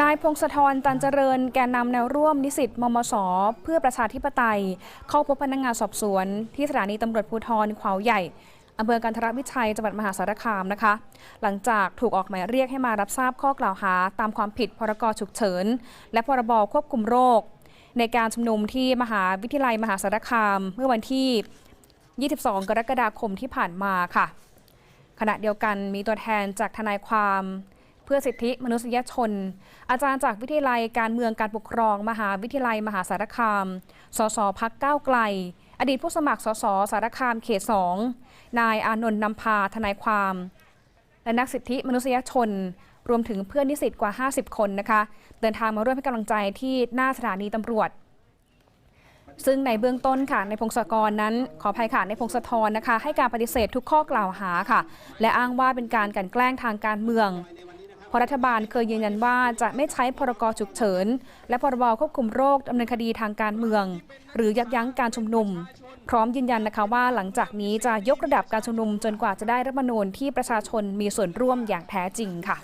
นายพงศธรจันเจริญแกนนำแนวร่วมนิสิตมมส เพื่อประชาธิปไตย เข้าพบพนักงานสอบสวน ที่สถานีตำรวจภูธรขวาวใหญ่อำเภอกันทรวิชัยจังหวัดมหาสารคามนะคะ หลังจากถูกออกหมายเรียกให้มารับทราบข้อกล่าวหา ตามความผิดพรกฉุกเฉิน และพรบควบคุมโรค ในการชุมนุมที่มหาวิทยาลัยมหาสารคาม เมื่อวันที่ 22 กรกฎาคมที่ผ่านมาค่ะ ขณะเดียวกันมีตัวแทนจากทนายความ พื่อสิทธิมนุษยชน อาจารย์จากวิทยาลัยการเมืองการปกครอง มหาวิทยาลัยมหาสารคาม สสพักก้าวไกล อดีตผู้สมัครสสสารคามเขตสองนายอานนท์นำพาทนายความ และนักสิทธิมนุษยชน รวมถึงเพื่อนนิสิตกว่า 50 คนนะคะ เดินทางมาร่วมให้กำลังใจที่หน้าสถานีตำรวจซึ่งในเบื้องต้นค่ะในพงศกรนั้น ขออภัยค่ะในพงศธรนะคะ ให้การปฏิเสธทุกข้อกล่าวหาค่ะ และอ้างว่าเป็นการกลันแกล้งทางการเมือง เพราะรัฐบาลเคยยืนยันว่าจะไม่ใช้พรกฉุกเฉิน และพรบควบคุมโรคดำเนินคดีทางการเมือง หรือยับยั้งการชุมนุม พร้อมยืนยันนะคะว่าหลังจากนี้จะยกระดับการชุมนุมจนกว่าจะได้รัฐมนูญที่ประชาชนมีส่วนร่วมอย่างแท้จริงค่ะ